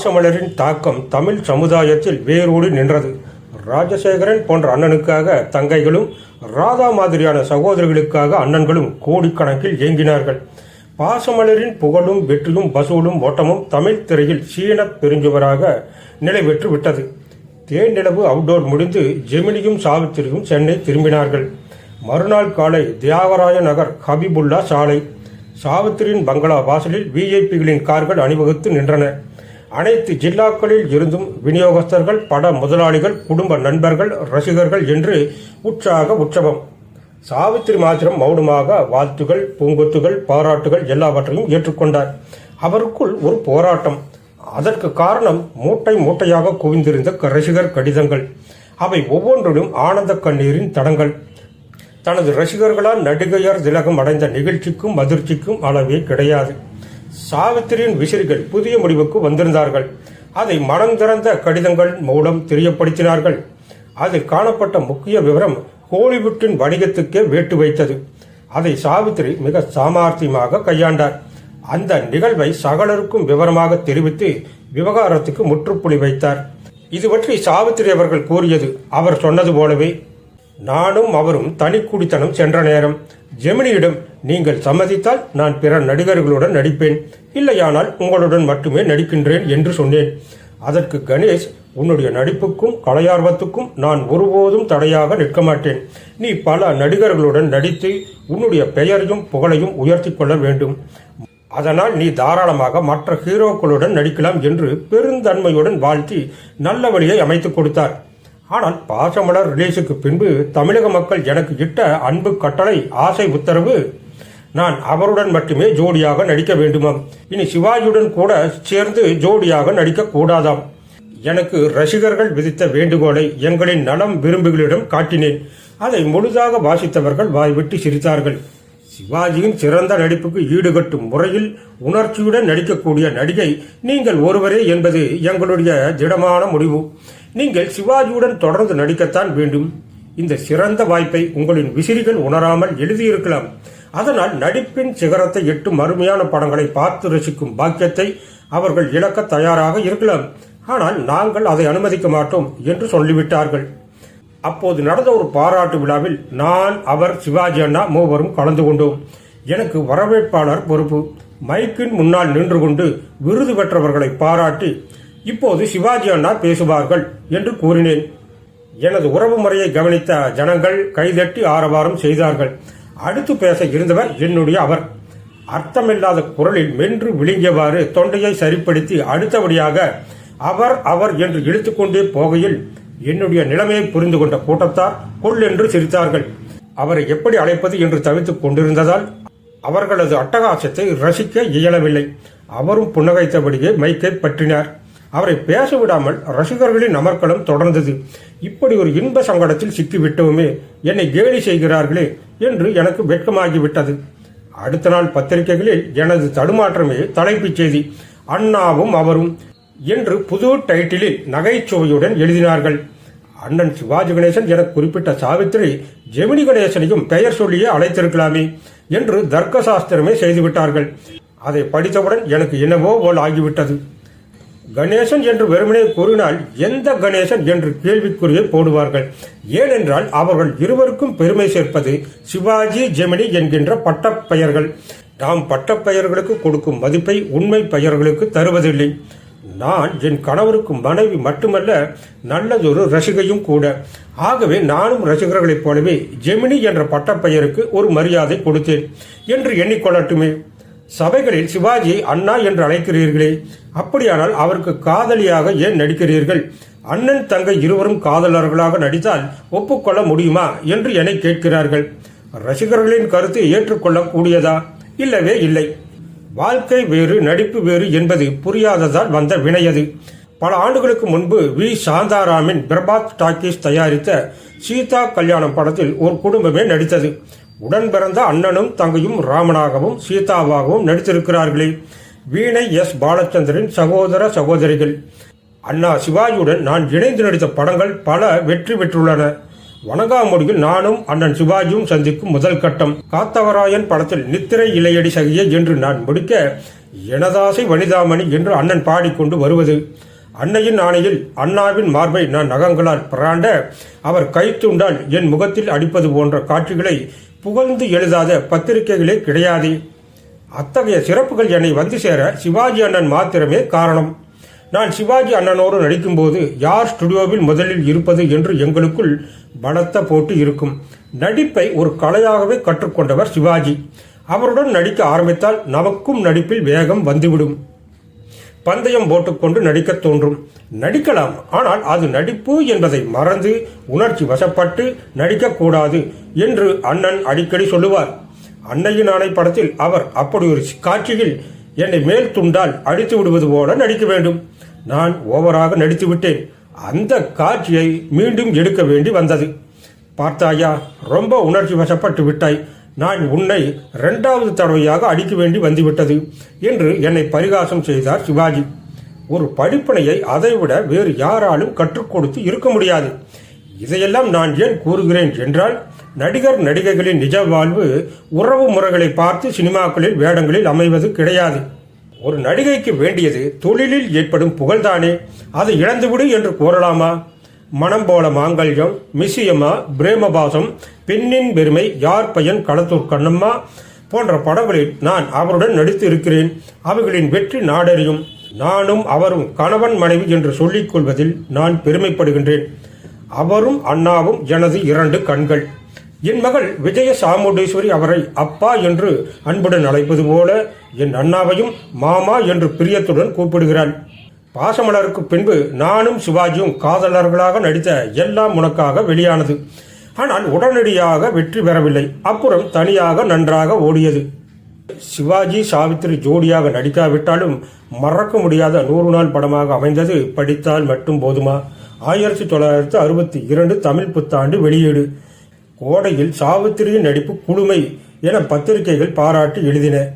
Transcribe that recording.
பாசமலரின் தாக்கம் தமிழ் சமுதாயத்தில் வேரோடு நின்றது. ராஜசேகரன் போன்ற அண்ணனுக்காக தங்கைகளும் ராதா மாதிரியான சகோதரிகளுக்காக அண்ணன்களும் கோடிக்கணக்கில் இயங்கினார்கள் பாசமலரின் புகழும் வெற்றியும் வசூலும் ஓட்டமும் தமிழ் திரையில் சீன பெருஞ்சுவராக நிலை பெற்று விட்டது தேனிலவு அவுட்டோர் முடிந்து ஜெமினியும் சாவித்திரியும் சென்னை திரும்பினார்கள். மறுநாள் காலை தியாகராய நகர் ஹபிபுல்லா சாலை. சாவித்திரியின் பங்களா வாசலில் விஐபிகளின் கார்கள் அணிவகுத்து நின்றன. அனைத்து ஜில்லாக்களில் இருந்தும் விநியோகஸ்தர்கள் பட முதலாளிகள் குடும்ப நண்பர்கள் ரசிகர்கள் என்று உற்சாக உற்சவம். சாவித்திரி மாத்திரம் மௌனமாக வாழ்த்துகள் பூங்கொத்துகள் பாராட்டுகள் எல்லாவற்றையும் ஏற்றுக்கொண்டார். அவருக்குள் ஒரு போராட்டம். அதற்கு காரணம் மூட்டை மூட்டையாக குவிந்திருந்த ரசிகர் கடிதங்கள். அவை ஒவ்வொன்றிலும் ஆனந்த கண்ணீரின் தடங்கள். தனது ரசிகர்களால் நடிகையர் திலகம் அடைந்த நிகழ்ச்சிக்கும் அதிர்ச்சிக்கும் அளவே கிடையாது. சாவித்திரியின் விசிறிகள் புதிய முடிவுக்கு வந்திருந்தார்கள். அதை மனம் திறந்த கடிதங்கள் மூலம் தெரியப்படுத்தினார்கள். அதில் காணப்பட்ட முக்கிய விவரம் ஹோலிவுட்டின் வணிகத்துக்கே வேட்டு வைத்தது. அதை சாவித்திரி மிக சாமார்த்தியமாக கையாண்டார். அந்த நிகழ்வை சகலருக்கும் விவரமாக தெரிவித்து விவகாரத்துக்கு முற்றுப்புள்ளி வைத்தார். இது பற்றி சாவித்திரி அவர்கள் கூறியது அவர் சொன்னது போலவே நானும் அவரும் தனி குடித்தனம் சென்ற நேரம் ஜெமினியிடம் நீங்கள் சம்மதித்தால் நான் பிற நடிகர்களுடன் நடிப்பேன். இல்லையானால் உங்களுடன் மட்டுமே நடிக்கின்றேன் என்று சொன்னேன். அதற்கு கணேஷ் உன்னுடைய நடிப்புக்கும் கலையார்வத்துக்கும் நான் ஒருபோதும் தடையாக நிற்க மாட்டேன். நீ பல நடிகர்களுடன் நடித்து உன்னுடைய பெயரையும் புகழையும் உயர்த்தி கொள்ள வேண்டும். அதனால் நீ தாராளமாக மற்ற ஹீரோக்களுடன் நடிக்கலாம் என்று பெருந்தன்மையுடன் வாழ்த்தி நல்ல வழியை அமைத்துக் கொடுத்தார். ஆனால் பாசமலர் ரிலீஸுக்கு பின்பு தமிழக மக்கள் எனக்கு இட்ட அன்பு கட்டளை ஆசை உத்தரவு நான் அவருடன் மட்டுமே ஜோடியாக நடிக்க வேண்டுமாம். இனி சிவாஜியுடன் கூட சேர்ந்து ஜோடியாக நடிக்க கூடாதாம். எனக்கு ரசிகர்கள் விதித்த வேண்டுகோளை எங்களின் நலம் விரும்புகளிடம் காட்டினேன். அதை முழுதாக வாசித்தவர்கள் வாய்விட்டு சிரித்தார்கள். சிவாஜியின் சிறந்த நடிப்புக்கு ஈடுகட்டும் முறையில் உணர்ச்சியுடன் நடிக்கக்கூடிய நடிகை நீங்கள் ஒருவரே என்பது எங்களுடைய திடமான முடிவு. நீங்கள் சிவாஜியுடன் தொடர்ந்து நடிக்கத்தான் வேண்டும். இந்த சிறந்த வாய்ப்பை உங்களின் விசிறிகள் உணராமல் எழுதியிருக்கலாம். அதனால் நடிப்பின் சிகரத்தை எட்டும் அருமையான படங்களை பார்த்து ரசிக்கும் பாக்கியத்தை அவர்கள் இழக்க தயாராக இருக்கலாம். ஆனால் நாங்கள் அதை அனுமதிக்க மாட்டோம் என்று சொல்லிவிட்டார்கள். அப்போது நடந்த ஒரு பாராட்டு விழாவில் நான் அவர் சிவாஜி அண்ணா மூவரும் கலந்து கொண்டோம். எனக்கு வரவேற்பாளர் பொறுப்பு. மைக்கின் முன்னால் நின்று கொண்டு விருது பெற்றவர்களை பாராட்டி இப்போது சிவாஜி அண்ணா பேசுவார்கள் என்று கூறினேன். எனது உறவு முறையை கவனித்த ஜனங்கள் கைதட்டி ஆரவாரம் செய்தார்கள். அடுத்து பேச இருந்தவர் என்னுடைய அவர். அர்த்தமில்லாத குரலில் மென்று விழுங்கியவாறு தொண்டையை சரிப்படுத்தி அடுத்தபடியாக அவர் அவர் என்று இழுத்துக்கொண்டே போகையில் என்னுடைய நிலைமையை புரிந்து கொண்ட கூட்டத்தார் கொள் என்று சிரித்தார்கள். அவரை எப்படி அழைப்பது என்று தவித்துக் கொண்டிருந்ததால் அவர்களது அட்டகாசத்தை ரசிக்க இயலவில்லை. அவரும் புன்னகைத்தபடியே மைக்கை பற்றினார். அவரை பேச விடாமல் ரசிகர்களின் அமர்க்களம் தொடர்ந்தது. இப்படி ஒரு இன்ப சங்கடத்தில் சிக்கிவிட்டோமே என்னை கேலி செய்கிறார்களே என்று எனக்கு வெட்கமாகிவிட்டது. அடுத்த நாள் பத்திரிகைகளில் எனது தடுமாற்றமே தலைப்புச் செய்தி. அண்ணாவும் அவரும் என்று புது டைட்டிலில் நகைச்சுவையுடன் எழுதினார்கள். அண்ணன் சிவாஜி கணேசன் என குறிப்பிட்ட சாவித்திரி ஜெமினி கணேசனையும் பெயர் சொல்லியே அழைத்திருக்கலாமே என்று தர்க்க சாஸ்திரமே செய்துவிட்டார்கள். அதை படித்தவுடன் எனக்கு என்னவோ போல் ஆகிவிட்டது. கணேசன் என்று வெறுமனே கூறினால் எந்த கணேசன் என்று கேள்விக்குறியை போடுவார்கள்? ஏனென்றால் அவர்கள் இருவருக்கும் பெருமை சேர்ப்பது சிவாஜி ஜெமினி என்கின்ற பட்டப்பெயர்கள். நாம் பட்டப்பெயர்களுக்கு கொடுக்கும் மதிப்பை உண்மை பெயர்களுக்கு தருவதில்லை. நான் என் கணவருக்கு மனைவி மட்டுமல்ல நல்லதொரு ரசிகையும் கூட. ஆகவே நானும் ரசிகர்களைப் போலவே ஜெமினி என்ற பட்டப்பெயருக்கு ஒரு மரியாதை கொடுத்தேன் என்று எண்ணிக்கொள்ளட்டுமே. சபைகளில் சிவாஜி அண்ணா என்று அழைக்கிறீர்களே அப்படியானால் அவருக்கு காதலியாக ஏன் நடிக்கிறீர்கள்? அண்ணன் தங்கை இருவரும் காதலர்களாக நடித்தால் ஒப்புக்கொள்ள முடியுமா என்று என்னை கேட்கிறார்கள். ரசிகர்களின் கருத்து ஏற்றுக்கொள்ளக்கூடியதா? இல்லவே இல்லை. வாழ்க்கை வேறு நடிப்பு வேறு என்பது புரியாததால் வந்த வினையது பல ஆண்டுகளுக்கு முன்பு வி. சாந்தாராமின் பிரபாத் டாக்கீஸ் தயாரித்த சீதா கல்யாணம் படத்தில் ஒரு குடும்பமே நடித்தது. உடன் பிறந்த அண்ணனும் தங்கையும் ராமனாகவும் சீதாவாகவும் நடித்திருக்கிறார்களே. வீணை எஸ். பாலச்சந்திரன் சகோதர சகோதரிகள். அண்ணா சிவாஜியுடன் நான் இணைந்து நடித்த படங்கள் பல வெற்றி பெற்றுள்ளன. வணங்காமொழியில் நானும் அண்ணன் சிவாஜியும் சந்திக்கும் முதல் கட்டம். காத்தவராயன் படத்தில் நித்திரை இலையடி சகிய என்று நான் முடிக்க எனதாசை வனிதாமணி என்று அண்ணன் பாடிக்கொண்டு வருவது. அன்னையின் ஆணையில் அண்ணாவின் மார்பை நான் நகங்களால் பிராண்ட அவர் கைத்துண்டால் என் முகத்தில் அடிப்பது போன்ற காட்சிகளை புகழ்ந்து எழுதாத பத்திரிகைகளே கிடையாது. அத்தகைய சிறப்புகள் என்னை வந்து சேர சிவாஜி அண்ணன் மாத்திரமே காரணம். நான் சிவாஜி அண்ணனோடு நடிக்கும்போது யார் ஸ்டுடியோவில் முதலில் இருப்பது என்று எங்களுக்குள் பலத்த போட்டு இருக்கும். நடிப்பை ஒரு கலையாகவே கற்றுக்கொண்டவர் சிவாஜி. அவருடன் நடிக்க ஆரம்பித்தால் நமக்கும் நடிப்பில் வேகம் வந்துவிடும். பந்தயம் போட்டுக்கொண்டு நடிக்கத் தோன்றும். நடிக்கலாம். ஆனால் அது நடிப்பு என்பதை மறந்து உணர்ச்சி வசப்பட்டு நடிக்கக்கூடாது என்று அண்ணன் அடிக்கடி சொல்லுவார். அன்னையின் ஆணை படத்தில் அவர் அப்படி ஒரு காட்சியில் என்னை மேல் துண்டால் அடித்து விடுவது போல நடிக்க வேண்டும். நான் ஓவராக நடித்து விட்டேன். அந்த காட்சியை மீண்டும் எடுக்க வேண்டி வந்தது. பார்த்தாயா ரொம்ப உணர்ச்சி வசப்பட்டு விட்டாய். நான் உன்னை இரண்டாவது தடவையாக அடிக்க வேண்டி வந்துவிட்டது என்று என்னை பரிகாசம் செய்தார் சிவாஜி. ஒரு படிப்பனையை அதைவிட வேறு யாராலும் கற்றுக் கொடுத்து இருக்க முடியாது. இதையெல்லாம் நான் ஏன் கூறுகிறேன் என்றால் நடிகர் நடிகைகளின் நிஜ வாழ்வு உறவு முறைகளை பார்த்து சினிமாக்களில் வேடங்களில் அமைவது கிடையாது. ஒரு நடிகைக்கு வேண்டியது தொழிலில் ஏற்படும் புகழ்தானே. அதை இழந்துவிடு என்று கூறலாமா? மனம் போல மாங்கல்யம் மிசியம்மா பிரேமபாசம் பெண்ணின் பெருமை யார் பையன் களத்தூர் கண்ணம்மா போன்ற படங்களில் நான் அவருடன் நடித்து இருக்கிறேன் அவர்களின் வெற்றி நாடறியும். நானும் அவரும் கணவன் மனைவி என்று சொல்லிக் கொள்வதில் நான் பெருமைப்படுகின்றேன். அவரும் அண்ணாவும் எனது இரண்டு கண்கள். என் மகள் விஜய சாமுண்டீஸ்வரி அவரை அப்பா என்று அன்புடன் அழைப்பது போல என் அண்ணாவையும் மாமா என்று பிரியத்துடன் கூப்பிடுகிறாள். பாசமலருக்கு பின்பு நானும் சிவாஜியும் காதலர்களாக நடித்த எல்லாம் உனக்காக வெளியானது. ஆனால் உடனடியாக வெற்றி பெறவில்லை. அப்புறம் தனியாக நன்றாக ஓடியது. சிவாஜி சாவித்திரி ஜோடியாக நடிக்காவிட்டாலும் மறக்க முடியாத நூறு நாள் படமாக அமைந்தது படித்தால் மட்டும் போதுமா? ஆயிரத்தி தொள்ளாயிரத்தி அறுபத்தி இரண்டு தமிழ் புத்தாண்டு வெளியீடு. கோடையில் சாவித்திரியின் நடிப்பு குழுமை என பத்திரிகைகள் பாராட்டி எழுதின.